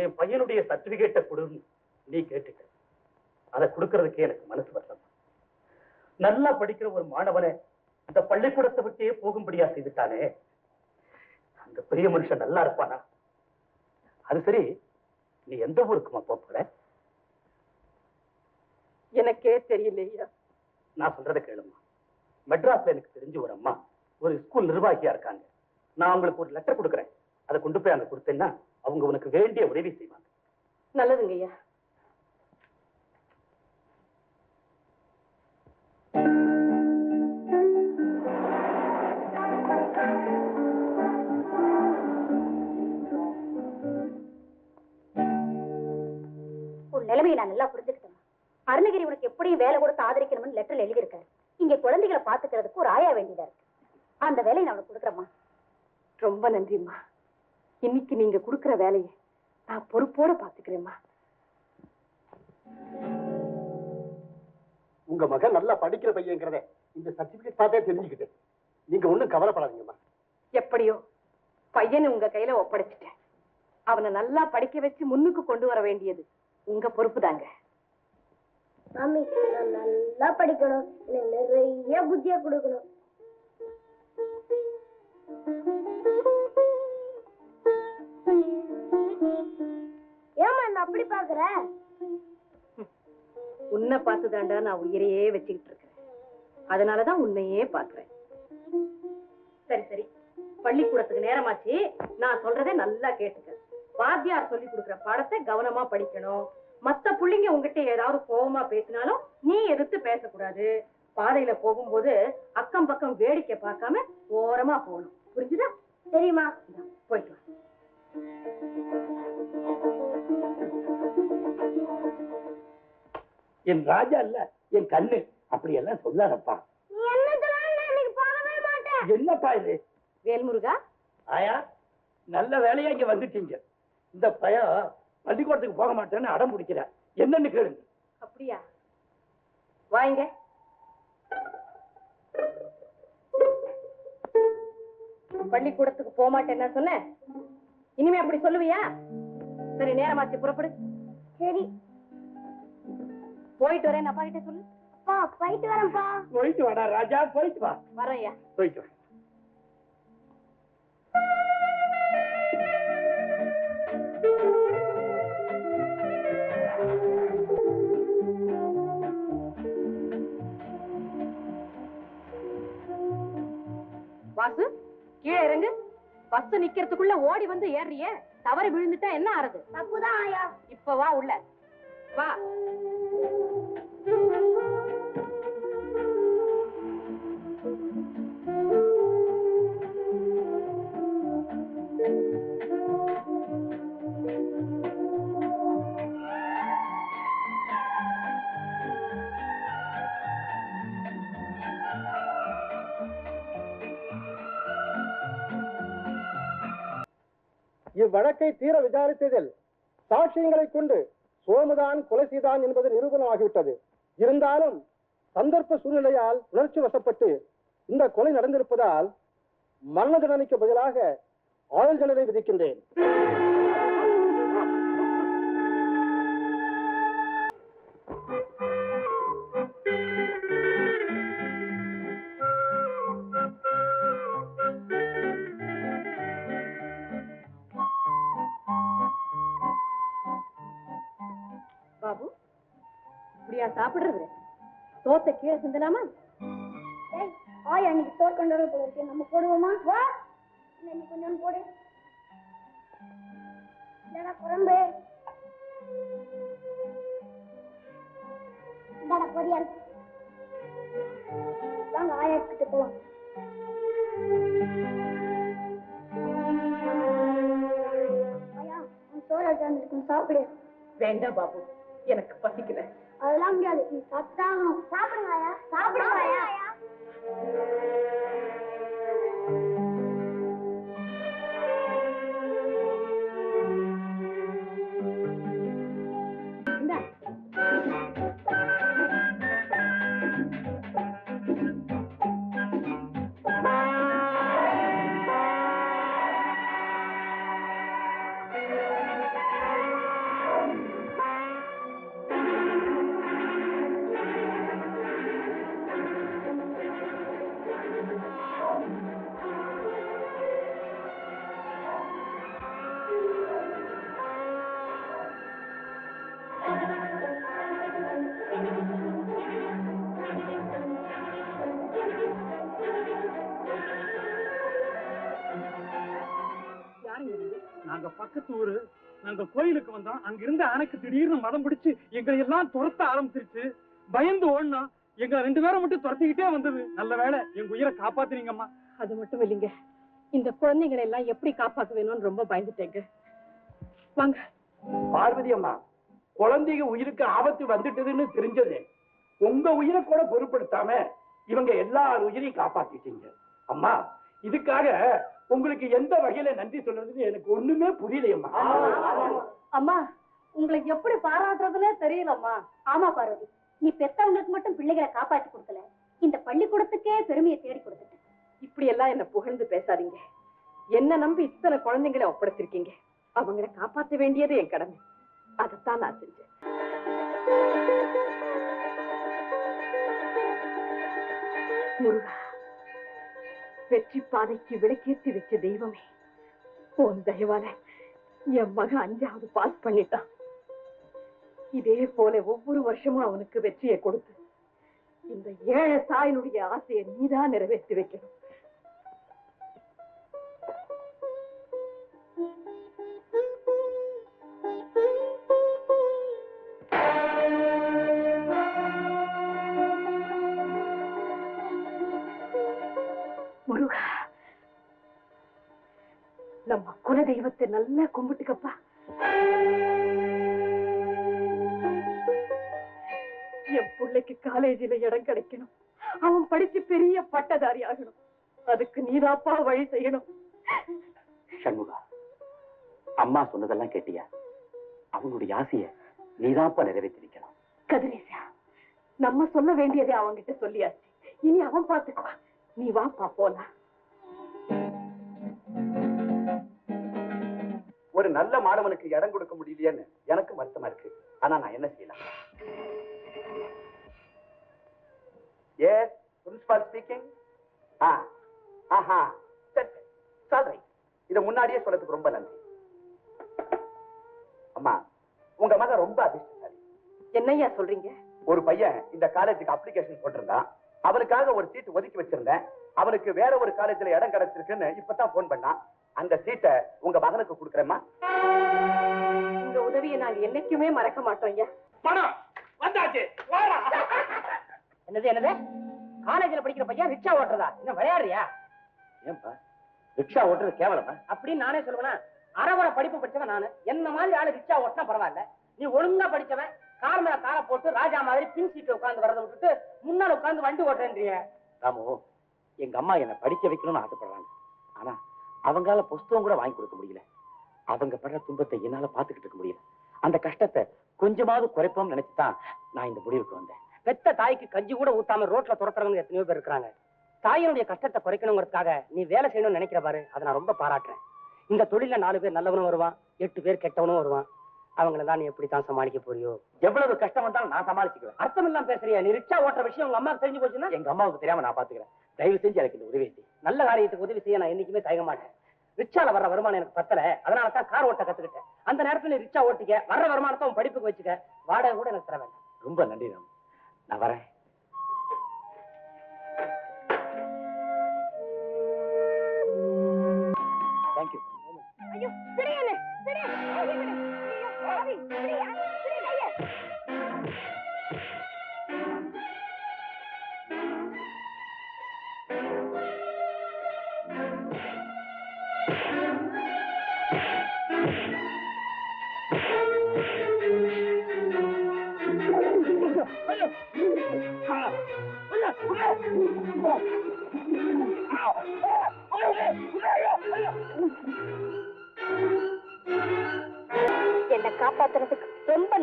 என் பையனுடைய சர்டிபிகேட்டை கொடுன்னு நீ கேட்டுட்ட அதை கொடுக்கறதுக்கே எனக்கு மனசு வரல நல்லா படிக்கிற ஒரு மாணவனை இந்த பள்ளிக்கூடத்தை விட்டே போகும்படியா செய்துட்டானே? அந்த பெரிய மனுஷன் நல்லா இருப்பானா? அது சரி நீ எந்த ஊருக்குமா போற? எனக்கே தெரியலையா? நான் சொல்றதை கேளுமா மெட்ராஸ்ல எனக்கு தெரிஞ்ச ஒரு அம்மா ஒரு ஸ்கூல் நிர்வாகியா இருக்காங்க. நான் அவங்களுக்கு ஒரு லெட்டர் கொடுக்குறேன். அதை கொண்டு போய் அங்க கொடுத்தேன்னா அவங்க உனக்கு வேண்டிய உதவி செய்வாங்க. நல்லதுங்க ஐயா. உன் நிலைமையை நான் நல்லா புரிஞ்சுக்கிட்டேன். அருணகிரி உனக்கு எப்படியும் வேலை கொடுத்து ஆதரிக்கணும்னு லெட்டர்ல எழுதியிருக்காரு. இங்க குழந்தைகளை பாத்துக்கிறதுக்கு ஒரு ஆயா வேண்டியதா இருக்கு. அந்த வேலையை நான் உனக்கு கொடுக்குறேம்மா. ரொம்ப நன்றிம்மா. இன்னைக்கு நீங்க கொடுக்கிற வேலையை நான் பொறுப்போட பாத்துக்கிறேம்மா உங்க மகன் நல்லா படிக்கிற பையங்கிறத இந்த சர்டிபிகேட் பார்த்தே தெரிஞ்சுக்கிட்டேன் நீங்க ஒண்ணும் கவலைப்படாதீங்கம்மா. எப்படியோ பையனை உங்க கையில ஒப்படைச்சிட்டேன். அவனை நல்லா படிக்க வச்சு முன்னுக்கு கொண்டு வர வேண்டியது உங்க பொறுப்பு தாங்க. மாமி நான் நல்லா படிக்கணும். நிறைய புத்தியா கொடுக்கணும். என்ன அப்படி பாக்குற உன்னை பார்த்துதாண்டா நான் உயிரையே வச்சுக்கிட்டு இருக்கேன். அதனாலதான் உன்னையே பாக்குறேன் சரி சரி. பள்ளிக்கூடத்துக்கு நேரமாச்சு. நான் சொல்றதை நல்லா கேட்டுக்க. வாத்தியார் சொல்லி கொடுக்குற பாடத்தை கவனமா படிக்கணும். மத்த புள்ளைங்க உங்ககிட்ட ஏதாவது கோவமா பேசினாலும் நீ எதிர்த்து பேசக்கூடாது. பாதையில போகும்போது அக்கம் பக்கம் வேடிக்கை பார்க்காம ஓரமா போகணும். புரிஞ்சுதா? தெரியுமா? போயிட்டு வா. என் ராஜா இல்ல என் கண்ணு. அப்படி எல்லாம் சொல்லாதப்பா. நீ என்ன சொன்னாலும் நான் இன்னைக்கு போகவே மாட்டேன். என்னப்பா இது? வேல்முருகா? ஆயா நல்ல வேலையா இங்க வந்துட்டீங்க. இந்த பையன் பள்ளிக்கூடத்துக்கு போக மாட்டேன்னு அடம் பிடிக்கிற. என்னன்னு கேளுங்க. அப்படியா? வாங்க. பள்ளிக்கூடத்துக்கு போக மாட்டேன்னா சொன்ன? இனிமே அப்படி சொல்லுவியா? சரி நேரமாச்சு புறப்படு. சரி. போயிட்டு வரேன். அப்பா கிட்ட சொல்லு. அப்பா போயிட்டு வரேன்ப்பா. போயிட்டு வாடா ராஜா போயிட்டு வா. வரேன்யா. போயிட்டு வா. வாசு கீழே இறங்கு. பஸ் நிக்கிறதுக்குள்ள ஓடி வந்து ஏறியே தவறி விழுந்துட்டா என்ன ஆறுது? தப்புதான் ஆயா. இப்ப வா உள்ள. வா. இவ்வழக்கை தீர விசாரித்ததில் சாட்சியங்களை கொண்டு சோமுதான் கொலை செய்தான் என்பது நிரூபணமாகிவிட்டது. இருந்தாலும் சந்தர்ப்ப சூழ்நிலையால் உணர்ச்சி வசப்பட்டு இந்த கொலை நடந்திருப்பதால் மரண தண்டனைக்கு பதிலாக ஆயுள் தண்டனை விதிக்கின்றேன். இப்படியா சாப்பிடுறது? தோத்த கீழே சிந்தலாமா? ஏய் ஆயா இன்னைக்கு சோறு கொண்டு வர போல நம்ம போடுவோமா? வா. இன்னைக்கு கொஞ்சம் போடு. இல்லடா குழம்பு. இந்தாடா பொரியல். வாங்க ஆயா கிட்ட போலாம் ஆயா உன் சோறு வச்சிருந்துருக்கும் சாப்பிடு. வேண்டாம் பாபு எனக்கு பசிக்கல. அதெல்லாம் முடியாது. நீ சாப்பிட்டாகணும் சாப்பிடுங்க ஆயா சாப்பிடுங்க நாங்க கோயிலுக்கு வந்தோம் அங்க இருந்த அணைக்கு திடீர்னு மதம் பிடிச்சு எங்களை எல்லாம் துரத்த ஆரம்பிச்சிருச்சு. பயந்து ஓடினோம் எங்க ரெண்டு பேரை மட்டும் துரத்திக்கிட்டே வந்தது. நல்ல வேளை எங்க உயிரை காப்பாத்துனீங்கம்மா. அது மட்டும் இல்லைங்க. இந்த குழந்தைகளை எல்லாம் எப்படி காப்பாத்துவேணும்னு ரொம்ப பயந்துட்டேங்க. வாங்க. பார்வதி அம்மா குழந்தைங்க உயிருக்கு ஆபத்து வந்துட்டதுன்னு தெரிஞ்சது. உங்க உயிரை கூட பொருட்படுத்தாம இவங்க எல்லா உயிரையும் காப்பாத்திட்டீங்க. அம்மா இதுக்காக உங்களுக்கு எந்த வகையில நன்றி சொல்றதுன்னு எனக்கு ஒண்ணுமே புரியலையம்மா. அம்மா உங்களை எப்படி பாராட்டுறதுனே தெரியலம்மா. ஆமா பார்வதி நீ பெத்தவங்களுக்கு மட்டும் பிள்ளைகளை காப்பாத்தி கொடுக்கல. இந்த பள்ளிக்கூடத்துக்கே பெருமையை தேடி கொடுத்துட்ட இப்படி எல்லாம் என்ன புகழ்ந்து பேசாதீங்க. என்ன நம்பி இத்தனை குழந்தைங்களை ஒப்படைச்சிருக்கீங்க. அவங்களை காப்பாத்த வேண்டியது என் கடமை. அதைத்தான் நான் செஞ்சேன். முருகா வெற்றி பாதைக்கு விளக்கேற்றி வச்ச தெய்வமே உன் தயவால என் மகன் அஞ்சாவது பாஸ் பண்ணிட்டான். இதே போல ஒவ்வொரு வருஷமும் அவனுக்கு வெற்றியை கொடுத்து இந்த ஏழை தாயினுடைய ஆசையை நீதான் நிறைவேற்றி வைக்கணும். தெய்வத்தை நல்லா கும்பிட்டுக்கப்பா. என் பிள்ளைக்கு காலேஜில இடம் கிடைக்கணும். அவன் படிச்சு பெரிய பட்டதாரி ஆகணும். அதுக்கு நீதாப்பா வழி செய்யணும். சண்முகா அம்மா சொன்னதெல்லாம் கேட்டியா? அவனுடைய ஆசைய நீதாப்பா நிறைவேற்றி வைக்கணும் கதிரேசா நம்ம சொல்ல வேண்டியதை அவன்கிட்ட சொல்லியாச்சு. இனி அவன் பாத்துக்குவான் நீ வாப்பா போலாம். ஒரு நல்ல மாணவனுக்கு இடம் கொடுக்க முடியலையேன்னு எனக்கு வருத்தமா இருக்கு. ஆனா நான் என்ன செய்யலாம்? ஏ பிரின்சிபால் ஸ்பீக்கிங் ஆ ஆஹா. சரி சால்ரை இத முன்னாடியே சொல்றதுக்கு ரொம்ப நன்றி. அம்மா உங்க மகன் ரொம்ப அதிர்ஷ்டசாலி. என்னய்யா சொல்றீங்க? ஒரு பையன் இந்த காலேஜுக்கு அப்ளிகேஷன் போட்டிருந்தான். அவனுக்காக ஒரு சீட் ஒதுக்கி வச்சிருந்தேன். அவனுக்கு வேற ஒரு காலேஜ்ல இடம் கிடைச்சிருக்குன்னு இப்பதான் போன் பண்ணான். அந்த சீட்டை உங்க மகனுக்கு கொடுக்குறேம்மா. உங்க உதவியை நாங்க என்னைக்குமே மறக்க மாட்டோம் ஐயா. பணம் வந்தாச்சு. என்னது என்னது? காலேஜ்ல படிக்கிற பையன் ரிக்ஷா ஓட்டுறதா? என்ன விளையாடுறியா? ஏன்பா ரிக்ஷா ஓட்டுறது கேவலமா? அப்படின்னு நானே சொல்லுவேனா அறவரை படிப்பு படிச்சவன் நானு. என்ன மாதிரி ஆளு ரிக்ஷா ஓட்டினா பரவாயில்ல. நீ ஒழுங்கா படிச்சவன் கார் மேல காரை போட்டு ராஜா மாதிரி பின் சீட்ல உட்கார்ந்து வரதை விட்டுட்டு முன்னால உட்கார்ந்து வண்டி ஓட்டுறேன்றிய. ராமு எங்க அம்மா என்ன படிக்க வைக்கணும்னு ஆசைப்படுறாங்க. ஆனா அவங்களால புஸ்தகம் கூட வாங்கி கொடுக்க முடியல. அவங்க படுற துன்பத்தை என்னால பாத்துக்கிட்டு இருக்க முடியல. அந்த கஷ்டத்தை கொஞ்சமாவது குறைப்போம்னு நினைச்சுதான் நான் இந்த முடிவுக்கு வந்தேன். பெத்த தாய்க்கு கஞ்சி கூட ஊத்தாம ரோட்ல துரத்துறவங்க எத்தனையோ பேர் இருக்காங்க தாயினுடைய கஷ்டத்தை குறைக்கணுங்கிறதுக்காக நீ வேலை செய்யணும்னு நினைக்கிற பாரு. அதை நான் ரொம்ப பாராட்டுறேன். இந்த தொழில நாலு பேர் நல்லவனும் வருவான் எட்டு பேர் கெட்டவனும் வருவான். அவங்களெல்லாம் நீ எப்படி தான் சமாளிக்க போறியோ? எவ்வளவு கஷ்டம் வந்தாலும் நான் சமாளிச்சுக்குவேன். அர்த்தம் இல்லாம பேசுறியா? நீ ரிக்ஷா ஓட்டுற விஷயம் உங்க அம்மாவுக்கு தெரிஞ்சு போச்சுன்னா? எங்க அம்மாவுக்கு தெரியாம நான் பாத்துக்கிறேன் தயவு செஞ்சு எனக்கு இந்த உதவி செய். நல்ல காரியத்துக்கு உதவி செய்ய நான் என்னைக்குமே தயங்க மாட்டேன். ரிக்ஷால வர்ற வருமானம் எனக்கு பத்தல. அதனால தான் கார் ஓட்ட கத்துக்கிட்டேன். அந்த நேரத்துல நீ ரிக்ஷா ஓட்டிக்க வர்ற வருமானத்தை உன் படிப்புக்கு வச்சுக்க. வாடகை கூட எனக்கு தர வேண்டாம். ரொம்ப நன்றி ராம். நான் வரேன். என்ன காப்பாத்துறதுக்கு ரொம்ப